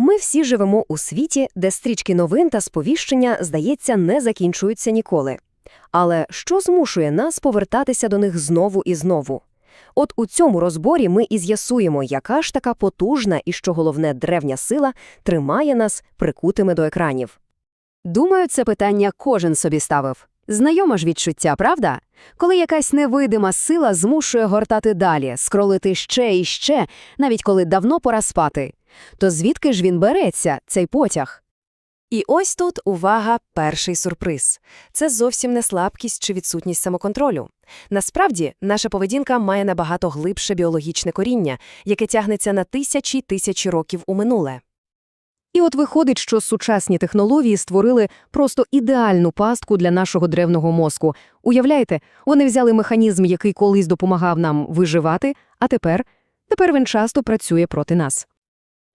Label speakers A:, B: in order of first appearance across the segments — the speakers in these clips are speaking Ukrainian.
A: Ми всі живемо у світі, де стрічки новин та сповіщення, здається, не закінчуються ніколи. Але що змушує нас повертатися до них знову і знову? От у цьому розборі ми і з'ясуємо, яка ж така потужна і, що головне, древня сила тримає нас прикутими до екранів.
B: Думаю, це питання кожен собі ставив. Знайоме ж відчуття, правда? Коли якась невидима сила змушує гортати далі, скролити ще і ще, навіть коли давно пора спати. То звідки ж він береться, цей потяг?
C: І ось тут, увага, перший сюрприз. Це зовсім не слабкість чи відсутність самоконтролю. Насправді, наша поведінка має набагато глибше біологічне коріння, яке тягнеться на тисячі тисячі років у минуле.
B: І от виходить, що сучасні технології створили просто ідеальну пастку для нашого древнього мозку. Уявляєте, вони взяли механізм, який колись допомагав нам виживати, а тепер, тепер він часто працює проти нас.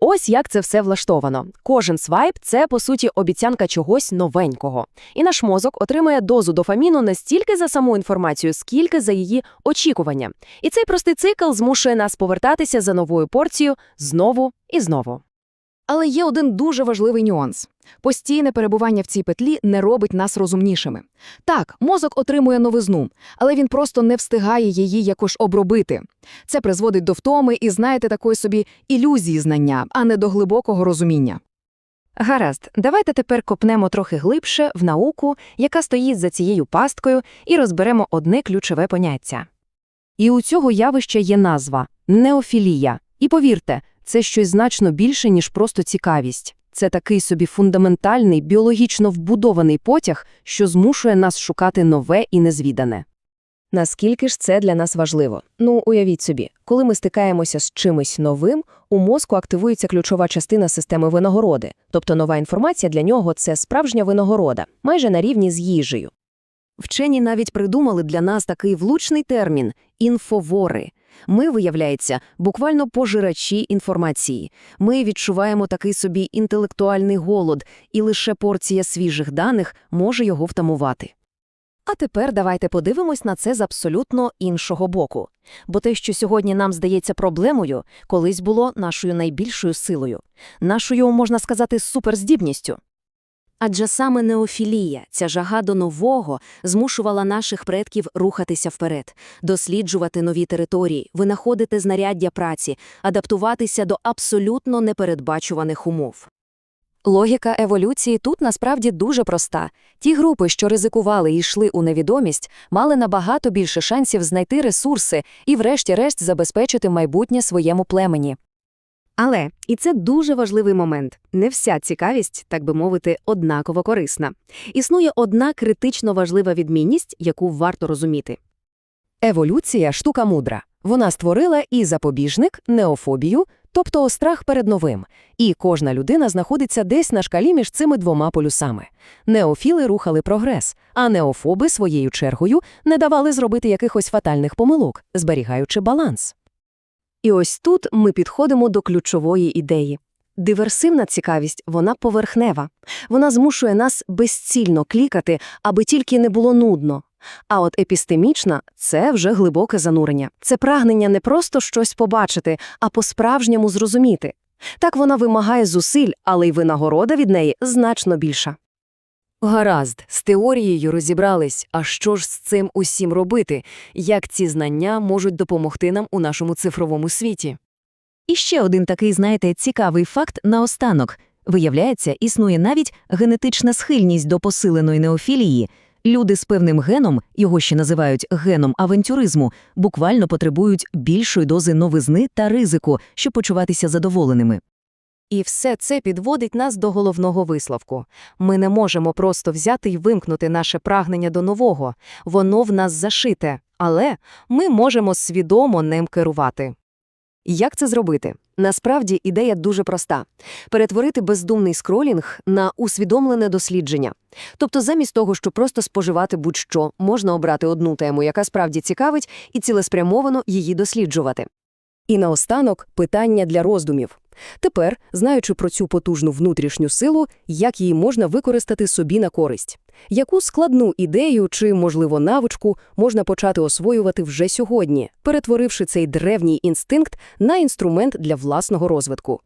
C: Ось як це все влаштовано. Кожен свайп це, по суті, обіцянка чогось новенького. І наш мозок отримує дозу дофаміну не стільки за саму інформацію, скільки за її очікування. І цей простий цикл змушує нас повертатися за новою порцією знову і знову.
D: Але є один дуже важливий нюанс. Постійне перебування в цій петлі не робить нас розумнішими. Так, мозок отримує новизну, але він просто не встигає її якось обробити. Це призводить до втоми і, знаєте, такої собі ілюзії знання, а не до глибокого розуміння.
A: Гаразд, давайте тепер копнемо трохи глибше в науку, яка стоїть за цією пасткою, і розберемо одне ключове поняття. І у цього явища є назва неофілія. І повірте, це щось значно більше, ніж просто цікавість. Це такий собі фундаментальний, біологічно вбудований потяг, що змушує нас шукати нове і незвідане. Наскільки ж це для нас важливо? Ну, уявіть собі, коли ми стикаємося з чимось новим, у мозку активується ключова частина системи винагороди, тобто нова інформація для нього – це справжня винагорода, майже на рівні з їжею. Вчені навіть придумали для нас такий влучний термін – інфовори. Ми, виявляється, буквально пожирачі інформації. Ми відчуваємо такий собі інтелектуальний голод, і лише порція свіжих даних може його втамувати. А тепер давайте подивимось на це з абсолютно іншого боку. Бо те, що сьогодні нам здається проблемою, колись було нашою найбільшою силою, нашою, можна сказати, суперздібністю. Адже саме неофілія, ця жага до нового, змушувала наших предків рухатися вперед, досліджувати нові території, винаходити знаряддя праці, адаптуватися до абсолютно непередбачуваних умов. Логіка еволюції тут насправді дуже проста. Ті групи, що ризикували і йшли у невідомість, мали набагато більше шансів знайти ресурси і, врешті-решт, забезпечити майбутнє своєму племені. Але, і це дуже важливий момент, не вся цікавість, так би мовити, однаково корисна. Існує одна критично важлива відмінність, яку варто розуміти. Еволюція – штука мудра. Вона створила і запобіжник, неофобію, тобто страх перед новим. І кожна людина знаходиться десь на шкалі між цими двома полюсами. Неофіли рухали прогрес, а неофоби своєю чергою не давали зробити якихось фатальних помилок, зберігаючи баланс. І ось тут ми підходимо до ключової ідеї. Диверсивна цікавість, вона поверхнева. Вона змушує нас безцільно клікати, аби тільки не було нудно. А от епістемічна – це вже глибоке занурення. Це прагнення не просто щось побачити, а по-справжньому зрозуміти. Так вона вимагає зусиль, але й винагорода від неї значно більша. Гаразд, з теорією розібрались, а що ж з цим усім робити, як ці знання можуть допомогти нам у нашому цифровому світі?
E: І ще один такий, знаєте, цікавий факт наостанок. Виявляється, існує навіть генетична схильність до посиленої неофілії. Люди з певним геном, його ще називають геном авантюризму, буквально потребують більшої дози новизни та ризику, щоб почуватися задоволеними.
C: І все це підводить нас до головного висновку. Ми не можемо просто взяти й вимкнути наше прагнення до нового, воно в нас зашите, але ми можемо свідомо ним керувати. Як це зробити? Насправді ідея дуже проста – перетворити бездумний скролінг на усвідомлене дослідження. Тобто замість того, щоб просто споживати будь-що, можна обрати одну тему, яка справді цікавить, і цілеспрямовано її досліджувати. І наостанок питання для роздумів. Тепер, знаючи про цю потужну внутрішню силу, як її можна використати собі на користь? Яку складну ідею чи, можливо, навичку можна почати освоювати вже сьогодні, перетворивши цей древній інстинкт на інструмент для власного розвитку?